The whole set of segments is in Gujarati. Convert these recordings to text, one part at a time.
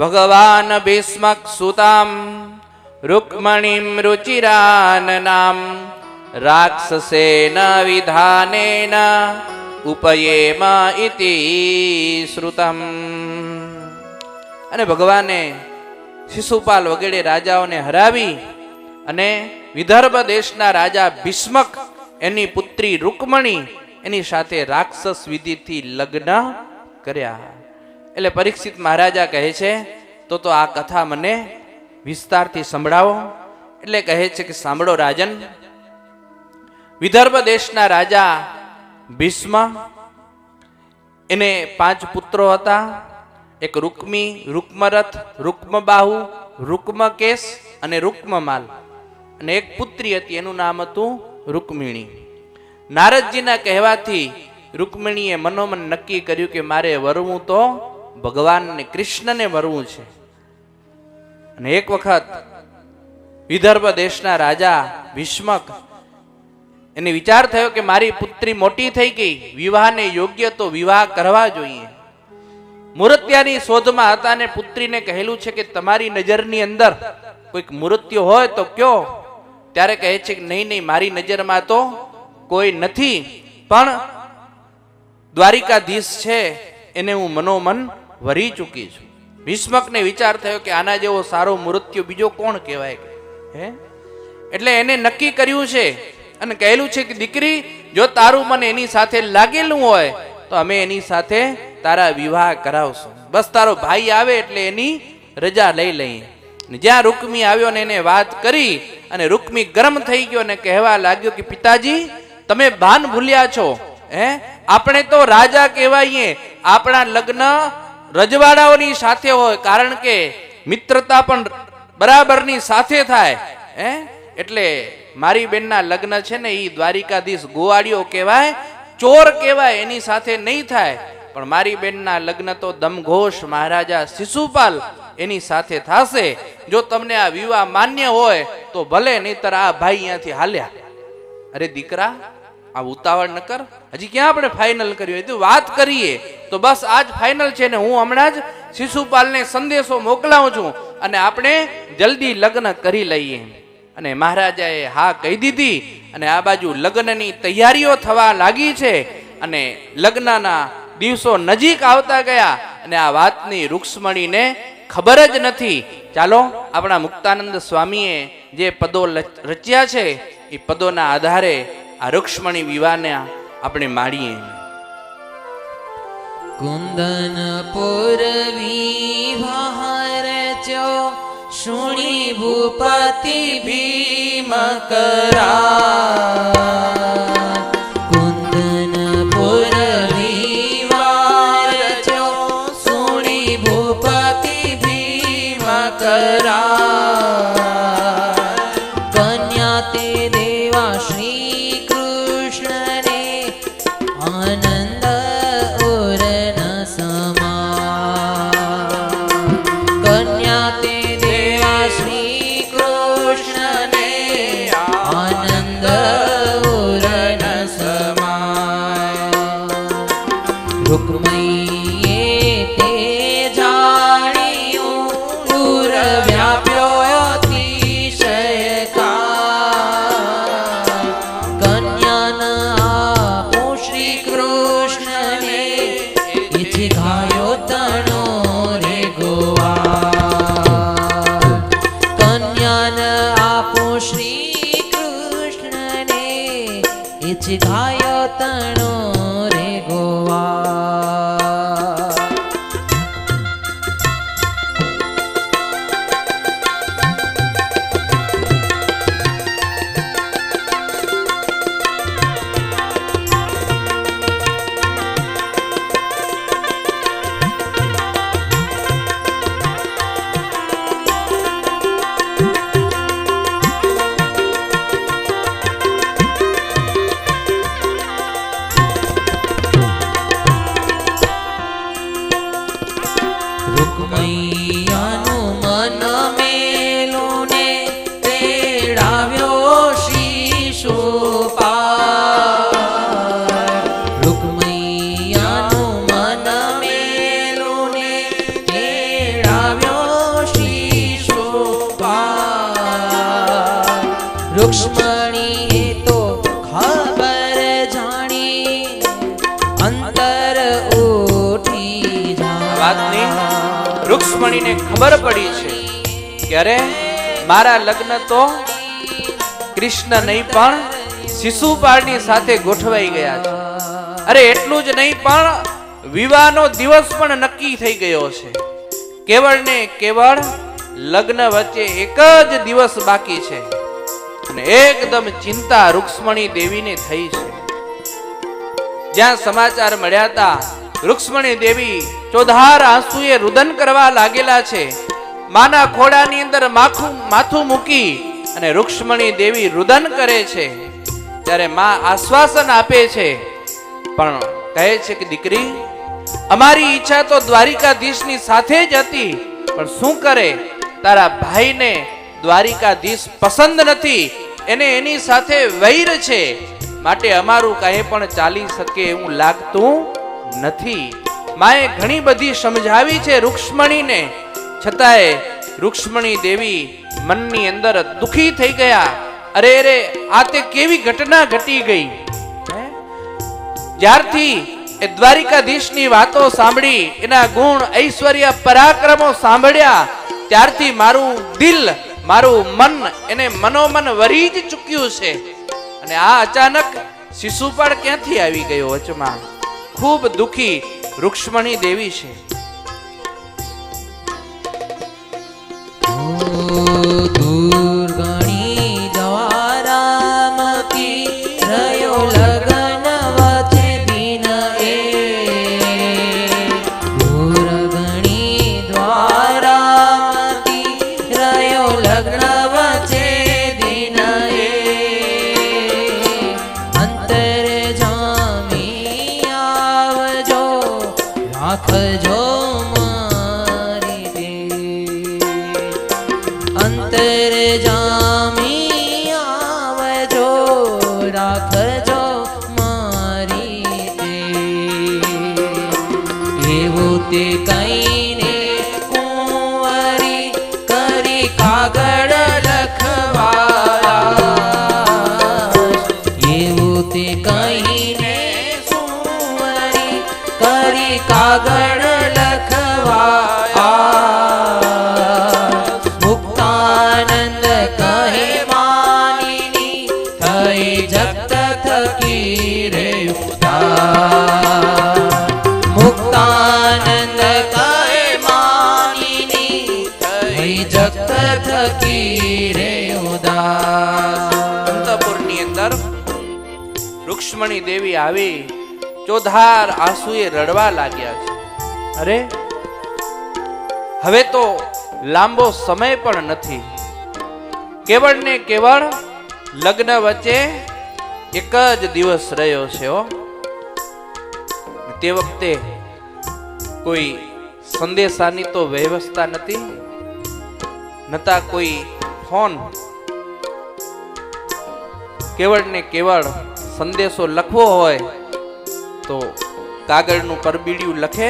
ભગવાન ભીષ્મક સુતામ રુક્મણી રુચિરાનનામ, રાક્ષસેન વિધાનેન, ઉપયેમ ઇતિ શ્રુતમ. અને ભગવાને શિશુપાલ વગેરે રાજાઓને હરાવી અને વિદર્ભ દેશના રાજા ભીષ્મક, એની પુત્રી રૂકમણી, એની સાથે રાક્ષસ વિધિથી લગ્ન કર્યા. એટલે પરીક્ષિત મહારાજા કહે છે, તો તો આ કથા મને વિસ્તારથી સંભળાવો. એટલે કહે છે કે, સાંભળો રાજન, વિદર્ભ દેશના રાજા ભીષ્મ, એને પાંચ પુત્રો હતા. એક રૂકમી, રૂકમરથ, રૂકમબાહુ, રૂકમકેશ અને રૂકમમાલ. અને એક પુત્રી હતી, એનું નામ હતું રૂકમિણી. નારદજીના કહેવાથી રૂકમિણીએ મનોમન નક્કી કર્યું કે, મારે વરવું તો ભગવાનને, કૃષ્ણને વરવું છે. અને એક વખત વિદર્ભ દેશના રાજા ભીષ્મક એને વિચાર થયો કે મારી પુત્રી મોટી થઈ ગઈ, વિવાહને યોગ્ય તો વિવાહ કરવા જોઈએ. મૂર્ત્યાની શોધમાં હતા અને પુત્રીને કહેલું છે કે તમારી નજરની અંદર કોઈક મૃત્યુ હોય તો કયો. ત્યારે કહે છે કે નહીં નહીં, મારી નજરમાં તો કોઈ નથી, પણ દ્વારિકાધીશ છે, એને હું મનોમન વરી ચૂકી છું. ભીષ્મકને વિચાર થયો કે આના જેવો સારો મૃત્યુ બીજો કોણ કહેવાય હે? એટલે એને નક્કી કર્યું છે અને કહેલું છે કે, દીકરી, જો તારું મને એની સાથે લાગેલું હોય, તો અમે એની સાથે તારા વિવાહ કરાવશું. બસ તારો ભાઈ આવે એટલે એની રજા લઈ લઈએ. જ્યાં રૂકમી આવ્યો ને એને વાત કરી અને રૂકમી ગરમ થઈ ગયો અને કહેવા લાગ્યો કે, પિતાજી, તમે ભાન ભૂલ્યા છો. હે? આપણે તો રાજા કહેવાઈએ. આપણા લગ્ન રજવાડાઓની સાથે હોય, કારણ કે મિત્રતા પણ બરાબરની સાથે થાય, હે? એટલે મારી બેનના લગ્ન છે ને એ દ્વારિકાધીશ ગોવાળીઓ કહેવાય, ચોર કહેવાય, એની સાથે નહીં થાય. પણ મારી બેનના લગ્ન તો દમઘોષ મહારાજા શિશુપાલ એની સાથે થશે. જો તમને આ વિવાહ માન્ય હોય, તો ભલે નહીતર આ ભાઈ અહીંયાથી હાલ્યા. અરે દીકરા, આ ઉતાવળ ન કર. હજી ક્યાં આપણે ફાઇનલ કર્યું? એ તો વાત કરીએ. તો બસ આજ ફાઇનલ છે ને હું હમણાં જ શિશુપાલને સંદેશો મોકલાવું છું અને આપણે જલ્દી લગ્ન કરી લઈએ. અને મહારાજાએ હા કહી દીધી અને આ બાજુ લગ્નની તૈયારીઓ થવા લાગી છે અને લગ્નના દિવસો નજીક આવતા ગયા અને આ વાતની રૂક્ષ્મણીને ખબર જ નથી. ચાલો આપણા મુક્તાનંદ સ્વામીએ જે પદો રચ્યા છે, એ પદોના આધારે આ રૂક્ષ્મણી વિવાહને આપણે માણીએ. કુંદન પૂર્વી ચ્યો શુણી ભૂપતિ ભીમ ખબર પડી છે કે મારા લગ્ન તો કૃષ્ણ નહીં, પણ શિશુપાળની સાથે ગોઠવાઈ ગયા છે. અરે, એટલું જ નહીં, પણ વિવાહનો દિવસ પણ નક્કી થઈ ગયો છે. કેવળ ને કેવળ લગ્ન વચ્ચે એક જ દિવસ બાકી છે. અને એકદમ ચિંતા રૂક્ષ્મણી દેવીને થઈ છે. જ્યાં સમાચાર મળ્યા હતા રૂક્ષ્મણી દેવી ચોધાર આંસુએ રુદન કરવા લાગેલા છે. માના ખોડાની અંદર માથું માથું મૂકી અને રૂક્ષ્મણી દેવી રુદન કરે છે. ત્યારે માં આશ્વાસન આપે છે. પણ કહે છે કે દીકરી, અમારી ઈચ્છા તો દ્વારિકાધીશની સાથે જ હતી, પણ શું કરે? તારા ભાઈને દ્વારિકાધીશ પસંદ નથી, એને એની સાથે વૈર છે. માટે અમારું કાંઈ પણ ચાલી શકે એવું લાગતું નથી. માએ ઘણી બધી સમજાવી છે રૂક્ષ્મણીને. છતાંય રૂક્ષ્મણી દેવી મનની અંદર દુખી થઈ ગયા. અરે અરે, આ તે કેવી ઘટના ઘટી ગઈ? જ્યારથી એ દ્વારિકાધીશની વાતો સાંભળી, એના ગુણ ઐશ્વર્ય પરાક્રમો સાંભળ્યા, ત્યારથી મારું દિલ, મારું મન એને મનોમન વરી જ ચૂક્યું છે. અને આ અચાનક શિશુપાળ ક્યાંથી આવી ગયો વચમાં? ખૂબ દુખી રૂક્ષ્મણી દેવી છે. દુર્ગણી રૂક્ષ્મણી દેવી આવી ચોધાર આંસુએ રડવા લાગ્યા છે. અરે હવે તો લાંબો સમય પણ નથી. કેવળ ને કેવળ લગ્ન વચ્ચે એક જ દિવસ રહ્યો છે હો. તે વખતે કોઈ સંદેશાની તો વ્યવસ્થા નથી નતા કોઈ ફોન. કેવળ ને કેવળ સંદેશો લખવો હોય તો કાગળનું પરબીડિયું લખે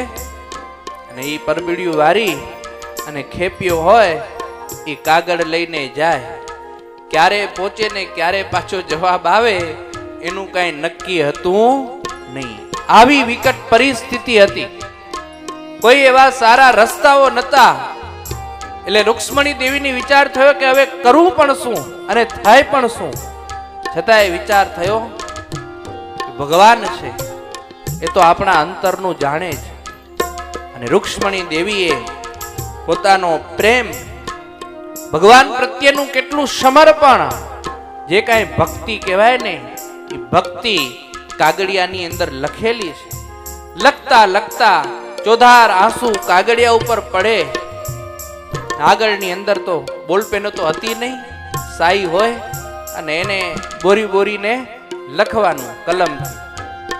અને એ પરબીડિયું વારી અને ખેપ્યો હોય, એ કાગળ લઈને જાય. ક્યારે પહોંચે ને ક્યારે પાછો જવાબ આવે, એનું કાંઈ નક્કી હતું નહીં. આવી વિકટ પરિસ્થિતિ હતી. કોઈ એવા સારા રસ્તાઓ નતા એટલે રુક્ષ્મણી દેવીની વિચાર થયો કે હવે કરવું પણ શું અને થાય પણ શું? છતાંય વિચાર થયો ભગવાન છે. એ તો આપણા અંતરનું જાણે છે. અને રૂક્ષ્મણી દેવીએ પોતાનો પ્રેમ ભગવાન પ્રત્યેનું કેટલું સમર્પણ, જે કાંઈ ભક્તિ કહેવાય ને, એ ભક્તિ કાગળિયાની અંદર લખેલી છે. લખતા લખતા ચોધાર આંસુ કાગળિયા ઉપર પડે. આગળની અંદર તો બોલપેનો તો હતી નહીં, સાઈ હોય, અને એને બોરી બોરીને લખવાનું કલમથી.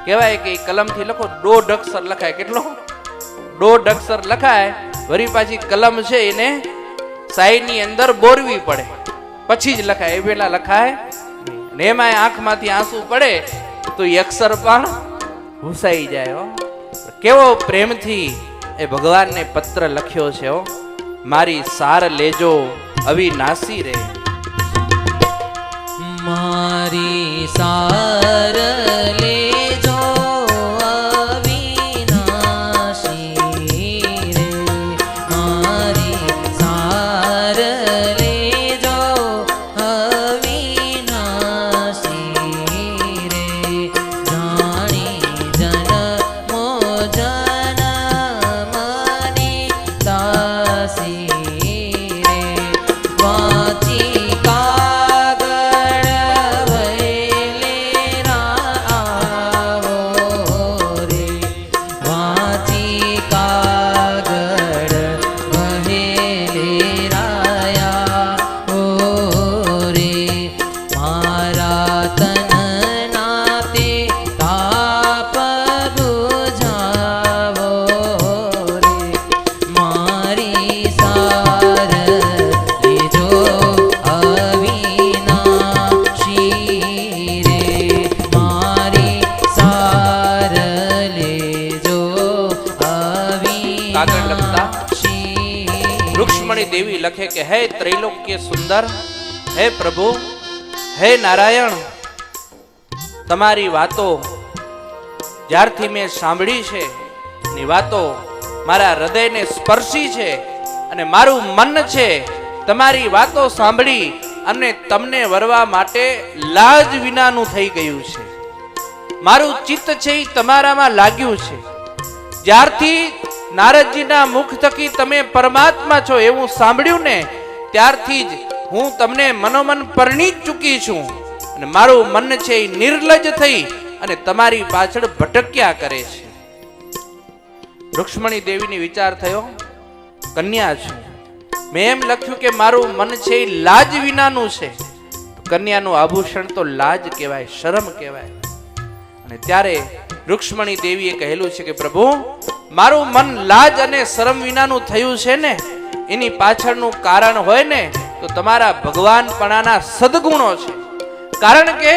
કહેવાય કે એ કલમથી લખો દોઢ અક્ષર લખાય. કેટલો? દોઢ અક્ષર લખાય વરી પાછી કલમ છે એને સાઈડની અંદર બોરવી પડે. પછી જ લખાય. એ પેલા લખાય ને એમાં આંખમાંથી આંસુ પડે તો એ અક્ષર પણ ભૂસાઈ જાય હો. કેવો પ્રેમથી એ ભગવાનને પત્ર લખ્યો છે હો. મારી સાર લેજો, અવિનાશી રે. મારી સાર લખે કે, હે ત્રિલોક્ય સુંદર, હે પ્રભુ, હે નારાયણ, તમારી વાતો જ્યારથી મેં સાંભળી છે ની વાતો મારા હૃદયને સ્પર્શી છે અને મારું મન છે, તમારી વાતો સાંભળી અને તમને વરવા માટે લાજ વિનાનું થઈ ગયું છે. મારું ચિત્ત છે એ તમારામાં લાગ્યું છે. જ્યારથી નારદજીના મુખ થકી તમે પરમાત્મા છો એવું સાંભળ્યું ને, ત્યારથી જ હું તમને મનોમન પરણી ચૂકી છું. અને મારું મન છે એ નિર્લજ થઈ અને તમારી પાછળ ભટક્યા કરે છે. રુક્ષ્મણી દેવીની વિચાર થયો, કન્યા છું. મેં એમ લખ્યું કે મારું મન છે એ લાજ વિનાનું છે. કન્યાનું આભૂષણ તો લાજ કહેવાય, શરમ કહેવાય. અને ત્યારે રૂક્ષ્મણી દેવીએ કહેલું છે કે પ્રભુ, મારું મન લાજ અને શરમ વિનાનું થયું છે ને, એની પાછળનું કારણ હોય ને, તો તમારા ભગવાનપણાના સદગુણો છે. કારણ કે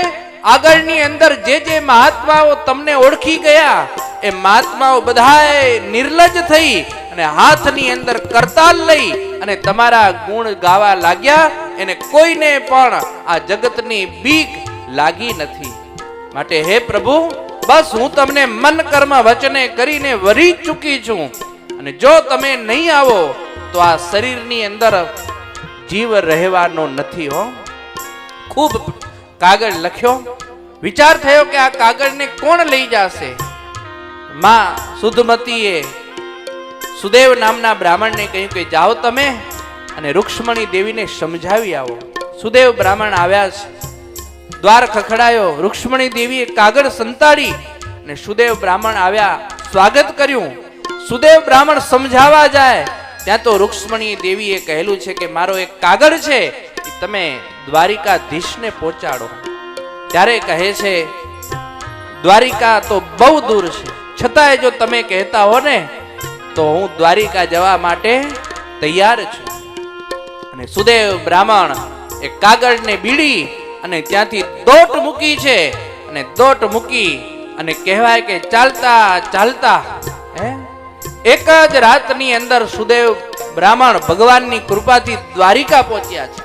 આગળની અંદર જે જે મહાત્માઓ તમને ઓળખી ગયા, એ મહાત્માઓ બધાએ નિર્લજ થઈ અને હાથની અંદર કરતાલ લઈ અને તમારા ગુણ ગાવા લાગ્યા, એને કોઈને પણ આ જગતની બીક લાગી નથી. માટે હે પ્રભુ, બસ હું તમને મન કર્મ વચને કરીને વરી ચૂકી છું. અને જો તમે નહીં આવો, તો આ શરીરની અંદર જીવ રહેવાનો નથી હો. ખૂબ કાગળ લખ્યો. વિચાર થયો કે આ કાગળને કોણ લઈ જશે? માં સુધમતીએ સુદેવ નામના બ્રાહ્મણને કહ્યું કે જાઓ તમે અને રૂક્ષ્મણી દેવીને સમજાવી આવો. સુદેવ બ્રાહ્મણ આવ્યા છે દ્વાર ખખડાયો. રૂક્ષ્મણી દેવીએ કાગળ સંતાડી અને સુદેવ બ્રાહ્મણ આવ્યા સ્વાગત કર્યું. સુદેવ બ્રાહ્મણ સમજાવવા જાય. ત્યાં તો રૂક્ષ્મણી દેવીએ કહેલું છે કે મારો એક કાગળ છે તમે દ્વારિકાધીશને પહોંચાડો. ત્યારે કહે છે, દ્વારિકા તો બહુ દૂર છે. છતાંય જો તમે કહેતા હો ને, તો હું દ્વારિકા જવા માટે તૈયાર છું. અને સુદેવ બ્રાહ્મણ એ કાગળને બીડી અને ત્યાંથી દોટ મૂકી છે. અને દોટ મૂકી અને કહેવાય કે ચાલતા ચાલતા, હે? એક જ રાતની અંદર સુદેવ બ્રાહ્મણ ભગવાનની કૃપાથી દ્વારિકા પહોંચ્યા છે.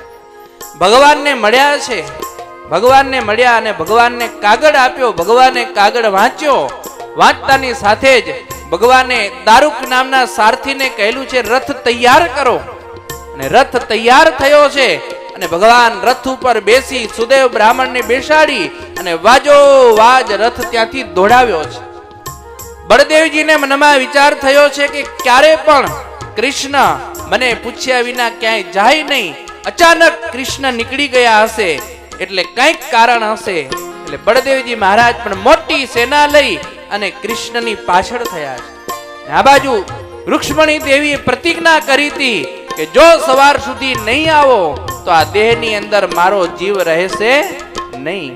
ભગવાનને મળ્યા છે. ભગવાનને મળ્યા અને ભગવાનને કાગળ આપ્યો. ભગવાને કાગળ વાંચ્યો. વાંચતાની સાથે જ ભગવાને દારૂક નામના સારથીને કહેલું છે, રથ તૈયાર કરો. અને રથ તૈયાર થયો છે. અને ભગવાન રથ ઉપર બેસી સુદેવ બ્રાહ્મણને બેસાડી અને વાજો વાજ રથ ત્યાંથી દોડાવ્યો છે. બળદેવજીને મનમાં વિચાર થયો છે કે ક્યારે પણ કૃષ્ણ મને પૂછ્યા વિના ક્યાંય જાય નહીં. અચાનક કૃષ્ણ નીકળી ગયા હશે એટલે કંઈક કારણ હશે. એટલે બળદેવજી મહારાજ પણ મોટી સેના લઈ અને કૃષ્ણની પાછળ થયા છે. આ બાજુ રૂક્ષ્મણી દેવીએ પ્રતિજ્ઞા કરી હતી કે જો સવાર સુધી નહીં આવો, તો આ દેહની અંદર મારો જીવ રહેશે નહીં.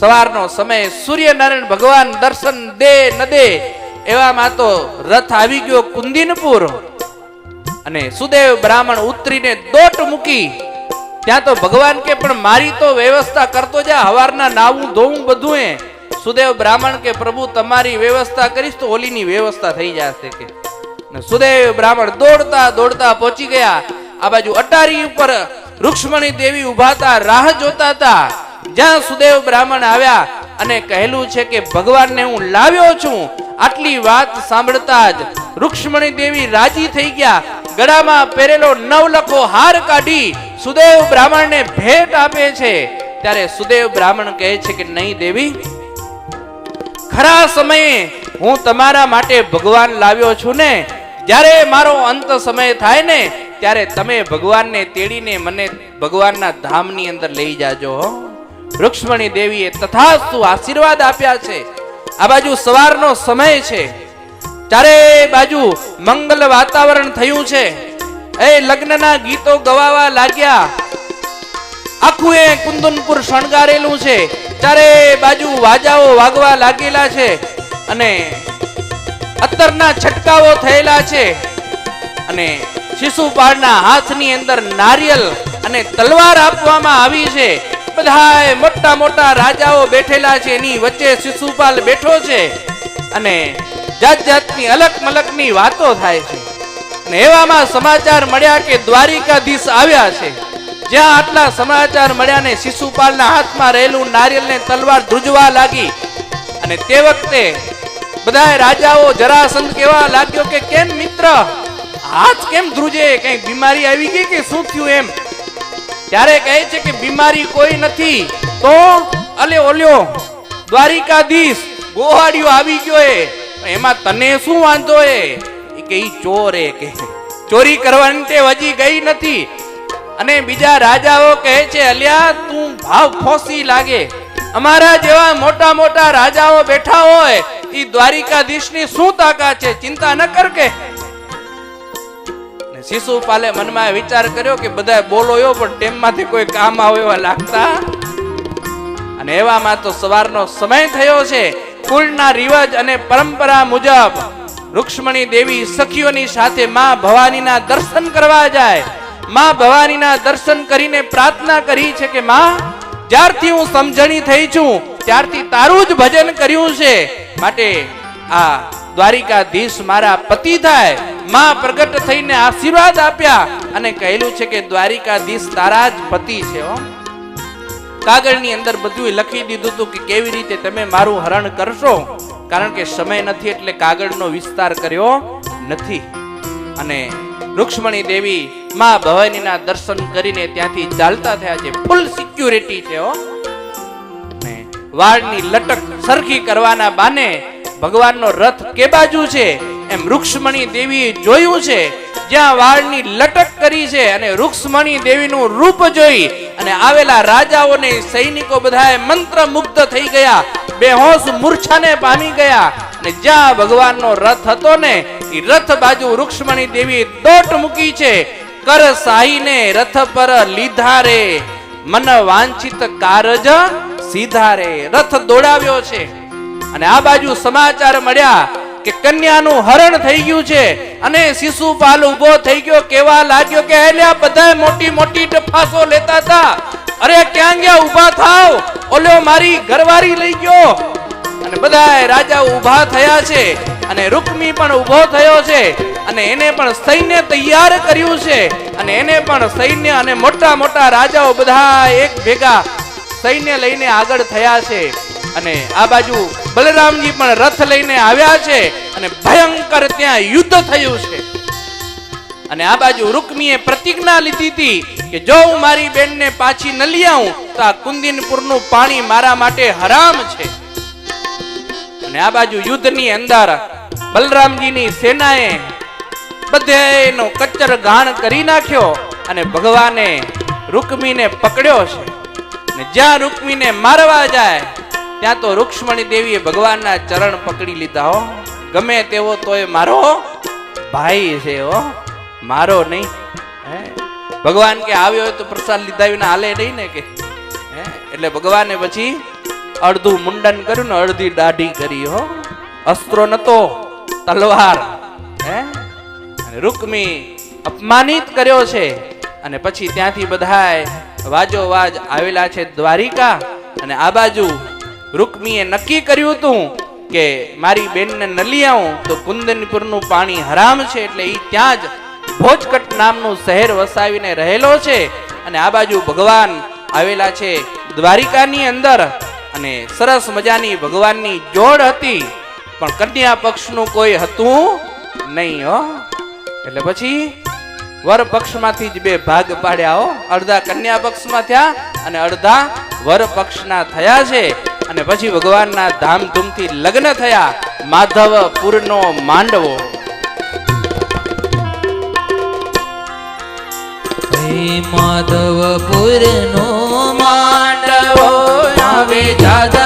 સવારનો સમય સૂર્યનારાયણ ભગવાન દર્શન દે ન દે, એવામાં તો રથ આવી ગયો કુંદીનપુર. અને સુદેવ બ્રાહ્મણ ઉતરીને દોટ મૂકી, ત્યાં તો ભગવાન કે પણ મારી તો વ્યવસ્થા કરતો જા, હવારના નાવું ધોવું બધું એ સુદેવ બ્રાહ્મણ કે પ્રભુ, તમારી વ્યવસ્થા કરીશ તો ઓલીની વ્યવસ્થા થઈ જશે કે. સુદેવ બ્રાહ્મણ દોડતા દોડતા પહોંચી ગયા. આ બાજુ અટારી ઉપર રૂક્ષ્મણી દેવી ઊભા રાહ જોતા હતા. જ્યાં સુદેવ બ્રાહ્મણ આવ્યા અને કહેલું છે કે, ભગવાનને હું લાવ્યો છું. આટલી વાત સાંભળતા જ રૂક્ષ્મણી દેવી રાજી થઈ ગયા. ગળામાં પહેરેલો નવલખો હાર કાઢી સુદેવ બ્રાહ્મણને ભેટ આપે છે. ત્યારે સુદેવ બ્રાહ્મણ કહે છે કે, નહીં દેવી, ખરા સમયે હું તમારા માટે ભગવાન લાવ્યો છું ને જ્યારે મારો અંત સમય થાય ને, ત્યારે તમે ભગવાનને તેડીને મને ભગવાનના ધામની અંદર લઈ જાજો રુક્ષ્મણી દેવીએ તથાસ્તુ આશીર્વાદ આપ્યા છે. આ બાજુ સવારનો સમય છે. ચારે બાજુ મંગલ વાતાવરણ થયું છે. એ લગ્નના ગીતો ગવાવા લાગ્યા. આખું એ કુંદનપુર શણગારેલું છે. ચારે બાજુ વાજાઓ વાગવા લાગેલા છે. અને અત્તરના છટકાવો થયેલા છે. અને શિશુપાળના હાથની અંદર નારિયેલ અને તલવાર આપવામાં આવી છે. બધાય મોટા મોટા રાજાઓ બેઠેલા છે, એની વચ્ચે શિશુપાલ બેઠો છે. અને જાત જાતની અલગ મલકની વાતો થાય છે. અને એવામાં સમાચાર મળ્યા કે દ્વારિકાધીશ આવ્યા છે. જ્યાં આટલા સમાચાર મળ્યા ને શિશુપાલના હાથમાં રહેલું નારિયેલ ને તલવાર ધ્રુજવા લાગી. અને તે વખતે બધા રાજાઓ જરાસંધ કેવા લાગ્યો કે કેમ મિત્ર? હાથ કેમ ધ્રુજે? કઈ બીમારી આવી ગઈ કે શું થયું એમ? ત્યારે કહે છે કે બીમારી કોઈ નથી, તો અલે ઓલ્યો, દ્વારિકાધીશ ગોહાડિયો આવી ગયો એ. એમાં તને શું વાંધો એ? કે ઈ ચોર એ કે. ચોરી કરવાની તે હજી ગઈ નથી. અને બીજા રાજાઓ કહે છે, અલ્યા, તું ભાવ ફોસી લાગે. અમારા જેવા મોટા મોટા રાજાઓ બેઠા હોય દ્વારિકાધીશની શું તાકાત છે? ચિંતા ન કર કે. શિશુપાલે મનમાં વિચાર કર્યો કે બધા બોલો એવો પણ ટેમમાંથી કોઈ કામ આવે એવા લાગતા. અને એવામાં તો સવારનો સમય થયો છે. કુળના રિવાજ અને પરંપરા મુજબ રૂક્ષ્મણી દેવી સખીઓની સાથે માં ભવાનીના દર્શન કરવા જાય. માં ભવાનીના દર્શન કરીને પ્રાર્થના કરી છે કે, માં, જ્યારથી હું સમજણી થઈ છું, ત્યારથી તારું જ ભજન કર્યું છે. માટે આ દ્વારિકાધીશ મારા પતિ થાય, માં પ્રગટ થઈને આશીર્વાદ આપ્યા અને કહેલું છે કે દ્વારિકાધીશ તારા જ પતિ છે કાગળની અંદર બધું લખી દીધું હતું કે કેવી રીતે તમે મારું હરણ કરશો, કારણ કે સમય નથી એટલે કાગળનો વિસ્તાર કર્યો નથી. અને રુક્ષ્મણી દેવી માં ભવાનીના દર્શન કરીને ત્યાંથી ચાલતા થયા છે. ફૂલ સિક્યુરિટી છે, હો. વાળની લટક સરખી કરવાના બાને ભગવાનનો રથ કે બાજુ છે? એમ રૂક્ષ્મણી દેવીએ જોયું છે. જ્યાં વાળની લટક કરી છે અને રૂક્ષ્મણી દેવીનું રૂપ જોઈ અને આવેલા રાજાઓને સૈનિકો બધાએ મંત્ર મુગ્ધ થઈ ગયા. બેહોશ મૂર્છાને પામી ગયા અને જ્યાં ભગવાનનો રથ હતો ને એ રથ બાજુ રૂક્ષ્મણી દેવી દોટ મૂકી છે. કર સાહીને રથ પર લીધા રે. મન વાંછિત કારજ સીધા રે રથ દોડાવ્યો છે. અને આ બાજુ સમાચાર મળ્યા કે કન્યાનું હરણ થઈ ગયું છે અને શિશુપાલ ઊભો થઈ ગયો. કેવા લાગ્યો કે એલ્યા બધા મોટી મોટી ટફાસો લેતા હતા. અરે, ક્યાં ગયા? ઊભા થાવ. ઓલ્યો મારી ઘરવારી લઈ ગયો. અને બધા રાજા ઊભા થયા છે અને રૂકમી પણ ઊભો થયો છે અને એને પણ સૈન્ય તૈયાર કર્યું છે. અને એને પણ સૈન્ય અને મોટા મોટા રાજાઓ બધા એક ભેગા સૈન્ય લઈને આગળ થયા છે. અને આ બાજુ બલરામજી પણ રથ લઈને આવ્યા છે અને ભયંકર ત્યાં યુદ્ધ થયું છે. અને આ બાજુ રૂકમીએ પ્રતિજ્ઞા લીધી હતી કે જો હું મારી બેનને પાછી ન લઈ આવું, તો આ કુંદિનપુરનું પાણી મારા માટે હરામ છે. અને આ બાજુ યુદ્ધની અંદર બલરામજીની સેનાએ બધેનો કચ્ચર ઘાણ કરી નાખ્યો અને ભગવાને રૂકમીને પકડ્યો છે. ને જ્યાં રૂકમીને મારવા જાય, ત્યાં તો રૂક્ષ્મણી દેવીએ ભગવાનના ચરણ પકડી લીધા હો. ગમે તેવો તો એ મારો ભાઈ છે હો. મારો નહીં. ભગવાન કે આવ્યો હોય તો પ્રસાદ લીધા વિના હાલે નહીં ને કે? હે? એટલે ભગવાને પછી અડધું મુંડન કર્યું ને અડધી દાઢી કરી હો. અસ્ત્રો નતો, તલવાર. હે? અને રૂકમી અપમાનિત કર્યો છે. અને પછી ત્યાંથી બધાય વાજો વાજ આવેલા છે દ્વારિકા અને આ બાજુ રૂકમીએ નક્કી કર્યું હતું કે મારી બેનને ન લઈ આવું તો કુંદનપુરનું પાણી હરામ છે એટલે એ ત્યાં જ ભોજકટ નામનું શહેર વસાવીને રહેલો છે અને આ બાજુ ભગવાન આવેલા છે દ્વારિકાની અંદર અને સરસ મજાની ભગવાનની જોડ હતી. પણ કન્યા પક્ષનું કોઈ હતું નહીં હો. એટલે પછી વર પક્ષમાંથી જ બે ભાગ પાડ્યા હો. અડધા કન્યા પક્ષમાં થયા અને અડધા વર પક્ષના થયા છે. અને પછી ભગવાનના ધામધૂમથી લગ્ન થયા. માધવપુરનો માંડવો. માધવપુરનો માંડવો, આવે દાદા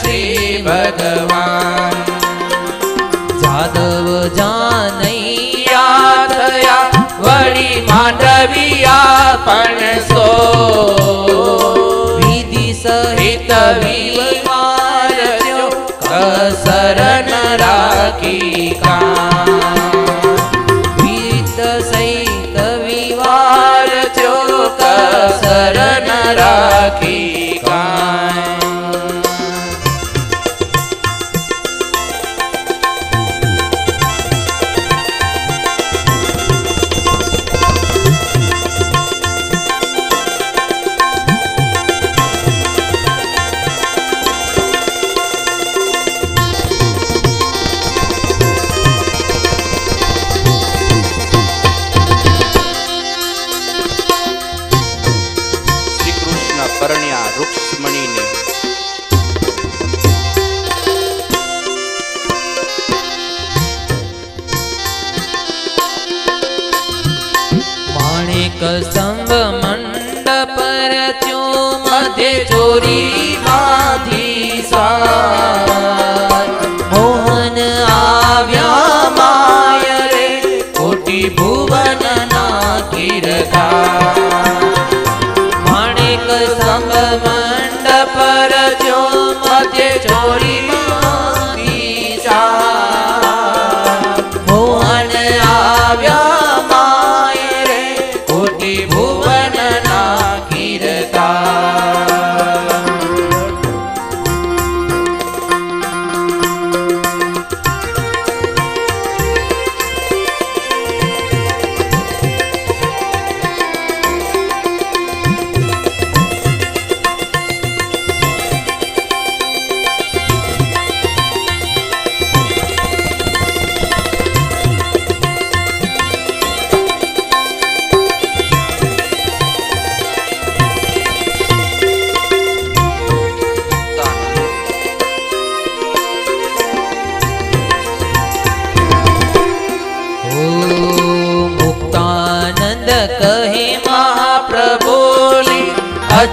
શ્રી ભગવાન. જાદવ જાનૈયા થયા, વળી માંડવિયા પણ સો. વિધિ સહિત હિત વિવાર ન રાખી કા સહિત વાર વિવાર જો શરણ રાખી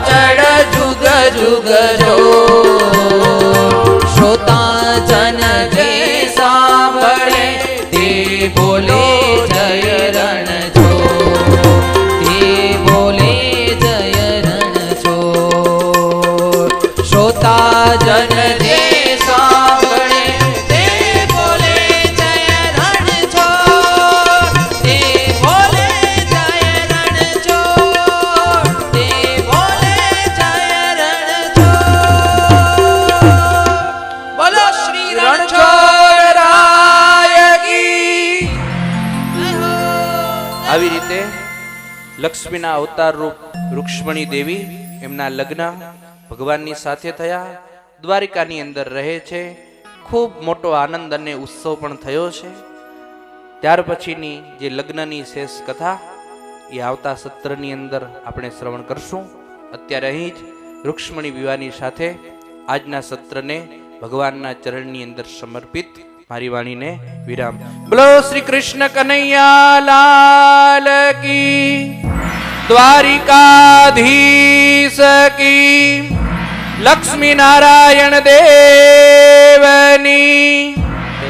અચળ જુગ જુગ જો. આવી રીતે લક્ષ્મીના અવતાર રૂપ રૂક્ષ્મણી દેવી એમના લગ્ન ભગવાનની સાથે થયા. દ્વારિકાની અંદર રહે છે. ખૂબ મોટો આનંદ અને ઉત્સવ પણ થયો છે. ત્યાર પછીની જે લગ્નની શેષ કથા એ આવતા સત્રની અંદર આપણે શ્રવણ કરશું. અત્યારે અહીં જ રૂક્ષ્મણી વિવાહની સાથે આજના સત્રને ભગવાનના ચરણની અંદર સમર્પિત મારી વાણીને વિરામ. બોલો શ્રી કૃષ્ણ કનૈયા લાલ કી, દ્વારિકાધીશ કી, લક્ષ્મી નારાયણ દેવની